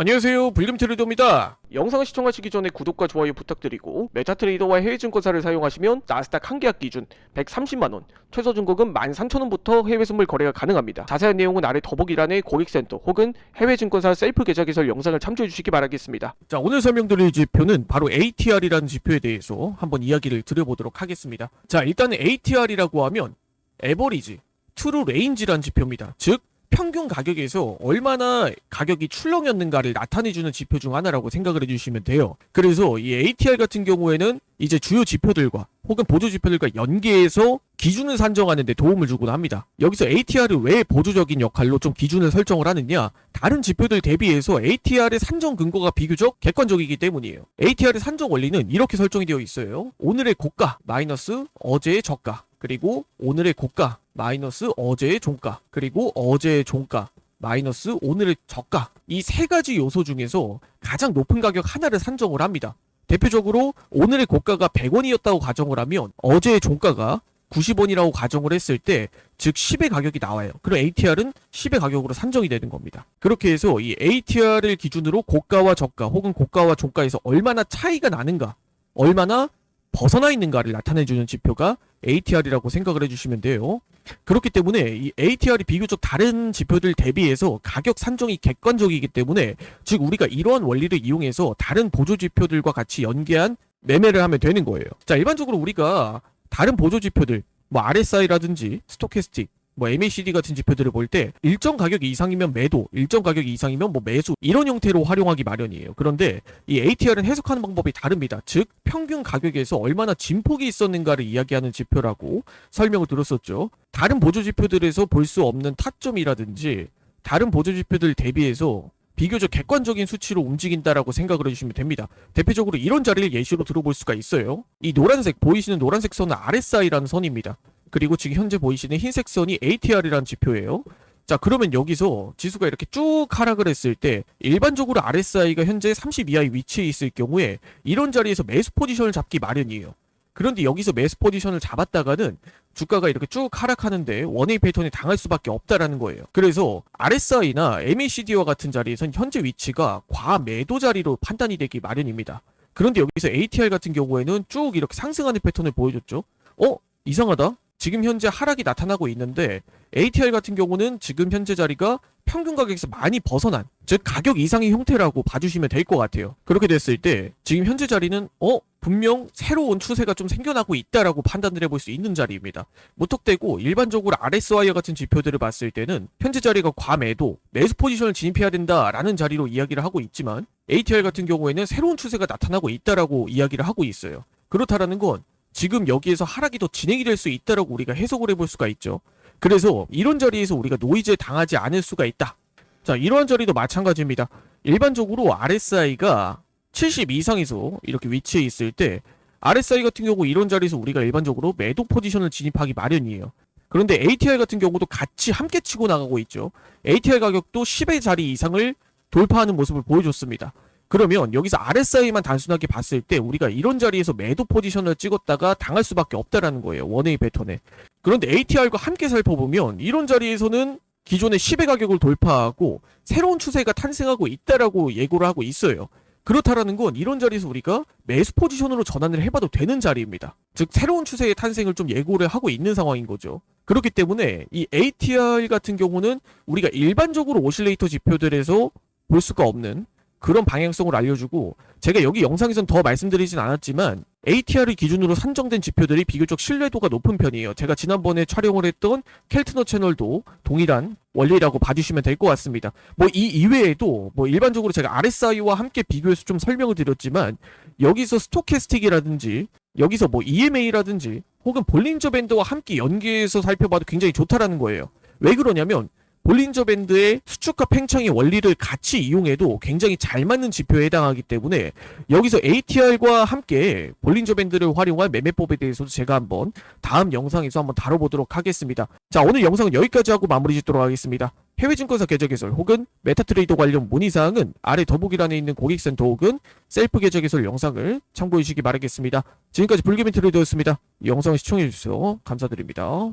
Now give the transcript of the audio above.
안녕하세요. 불금트레이더입니다. 영상을 시청하시기 전에 구독과 좋아요 부탁드리고 메타트레이더와 해외증권사를 사용하시면 나스닥 한 계약 기준 130만원 최저 중고금 13,000원부터 해외 선물 거래가 가능합니다. 자세한 내용은 아래 더보기란에 고객센터 혹은 해외증권사 셀프 계좌 개설 영상을 참조해 주시기 바라겠습니다. 자 오늘 설명드릴 지표는 바로 ATR이라는 지표에 대해서 한번 이야기를 드려보도록 하겠습니다. 자 일단은 ATR이라고 하면 에버리지 트루 레인지라는 지표입니다. 즉 평균 가격에서 얼마나 가격이 출렁였는가를 나타내주는 지표 중 하나라고 생각을 해주시면 돼요. 그래서 이 ATR 같은 경우에는 이제 주요 지표들과 혹은 보조 지표들과 연계해서 기준을 산정하는 데 도움을 주곤 합니다. 여기서 ATR을 왜 보조적인 역할로 좀 기준을 설정을 하느냐? 다른 지표들 대비해서 ATR의 산정 근거가 비교적 객관적이기 때문이에요. ATR의 산정 원리는 이렇게 설정이 되어 있어요. 오늘의 고가 마이너스 어제의 저가 그리고 오늘의 고가 마이너스 어제의 종가 그리고 어제의 종가 마이너스 오늘의 저가 이 세 가지 요소 중에서 가장 높은 가격 하나를 산정을 합니다. 대표적으로 오늘의 고가가 100원이었다고 가정을 하면 어제의 종가가 90원이라고 가정을 했을 때 즉 10의 가격이 나와요. 그럼 ATR은 10의 가격으로 산정이 되는 겁니다. 그렇게 해서 이 ATR을 기준으로 고가와 저가 혹은 고가와 종가에서 얼마나 차이가 나는가 얼마나 벗어나 있는가를 나타내주는 지표가 ATR이라고 생각을 해주시면 돼요. 그렇기 때문에 이 ATR이 비교적 다른 지표들 대비해서 가격 산정이 객관적이기 때문에 즉 우리가 이러한 원리를 이용해서 다른 보조 지표들과 같이 연계한 매매를 하면 되는 거예요. 자, 일반적으로 우리가 다른 보조 지표들 뭐 RSI라든지 스토캐스틱 뭐 MACD 같은 지표들을 볼 때 일정 가격 이상이면 매도, 일정 가격 이상이면 뭐 매수 이런 형태로 활용하기 마련이에요. 그런데 이 ATR은 해석하는 방법이 다릅니다. 즉 평균 가격에서 얼마나 진폭이 있었는가를 이야기하는 지표라고 설명을 들었었죠. 다른 보조 지표들에서 볼 수 없는 타점이라든지 다른 보조 지표들 대비해서 비교적 객관적인 수치로 움직인다라고 생각을 해주시면 됩니다. 대표적으로 이런 자리를 예시로 들어볼 수가 있어요. 이 노란색 보이시는 노란색 선은 RSI라는 선입니다. 그리고 지금 현재 보이시는 흰색 선이 ATR이라는 지표예요. 자, 그러면 여기서 지수가 이렇게 쭉 하락을 했을 때 일반적으로 RSI가 현재 30 이하의 위치에 있을 경우에 이런 자리에서 매수 포지션을 잡기 마련이에요. 그런데 여기서 매수 포지션을 잡았다가는 주가가 이렇게 쭉 하락하는데 원웨이 패턴에 당할 수밖에 없다라는 거예요. 그래서 RSI나 MACD와 같은 자리에선 현재 위치가 과매도 자리로 판단이 되기 마련입니다. 그런데 여기서 ATR 같은 경우에는 쭉 이렇게 상승하는 패턴을 보여줬죠. 어? 이상하다. 지금 현재 하락이 나타나고 있는데 ATR 같은 경우는 지금 현재 자리가 평균 가격에서 많이 벗어난 즉 가격 이상의 형태라고 봐주시면 될 것 같아요. 그렇게 됐을 때 지금 현재 자리는 어 분명 새로운 추세가 좀 생겨나고 있다라고 판단을 해볼 수 있는 자리입니다. 무턱대고 일반적으로 RSI 같은 지표들을 봤을 때는 현재 자리가 과매도 매수 포지션을 진입해야 된다라는 자리로 이야기를 하고 있지만 ATR 같은 경우에는 새로운 추세가 나타나고 있다라고 이야기를 하고 있어요. 그렇다라는 건 지금 여기에서 하락이 더 진행이 될 수 있다라고 우리가 해석을 해볼 수가 있죠. 그래서 이런 자리에서 우리가 노이즈에 당하지 않을 수가 있다. 자, 이러한 자리도 마찬가지입니다. 일반적으로 RSI가 70 이상에서 이렇게 위치해 있을 때 RSI 같은 경우 이런 자리에서 우리가 일반적으로 매도 포지션을 진입하기 마련이에요. 그런데 ATR 같은 경우도 같이 함께 치고 나가고 있죠. ATR 가격도 10의 자리 이상을 돌파하는 모습을 보여줬습니다. 그러면 여기서 RSI만 단순하게 봤을 때 우리가 이런 자리에서 매도 포지션을 찍었다가 당할 수밖에 없다라는 거예요. 원웨이 패턴에. 그런데 ATR과 함께 살펴보면 이런 자리에서는 기존의 10의 가격을 돌파하고 새로운 추세가 탄생하고 있다라고 예고를 하고 있어요. 그렇다라는 건 이런 자리에서 우리가 매수 포지션으로 전환을 해봐도 되는 자리입니다. 즉 새로운 추세의 탄생을 좀 예고를 하고 있는 상황인 거죠. 그렇기 때문에 이 ATR 같은 경우는 우리가 일반적으로 오실레이터 지표들에서 볼 수가 없는 그런 방향성을 알려주고 제가 여기 영상에선 더 말씀드리진 않았지만 ATR을 기준으로 산정된 지표들이 비교적 신뢰도가 높은 편이에요. 제가 지난번에 촬영을 했던 켈트너 채널도 동일한 원리라고 봐주시면 될 것 같습니다. 뭐 이 이외에도 뭐 일반적으로 제가 RSI와 함께 비교해서 좀 설명을 드렸지만 여기서 스토캐스틱이라든지 여기서 뭐 EMA라든지 혹은 볼린저 밴드와 함께 연계해서 살펴봐도 굉장히 좋다라는 거예요. 왜 그러냐면 볼린저 밴드의 수축과 팽창의 원리를 같이 이용해도 굉장히 잘 맞는 지표에 해당하기 때문에 여기서 ATR과 함께 볼린저 밴드를 활용한 매매법에 대해서도 제가 한번 다음 영상에서 한번 다뤄보도록 하겠습니다. 자 오늘 영상은 여기까지 하고 마무리 짓도록 하겠습니다. 해외 증권사 계좌 개설 혹은 메타트레이더 관련 문의사항은 아래 더보기란에 있는 고객센터 혹은 셀프 계좌 개설 영상을 참고해 주시기 바라겠습니다. 지금까지 불기민 트레이더였습니다. 이 영상을 시청해 주셔서 감사드립니다.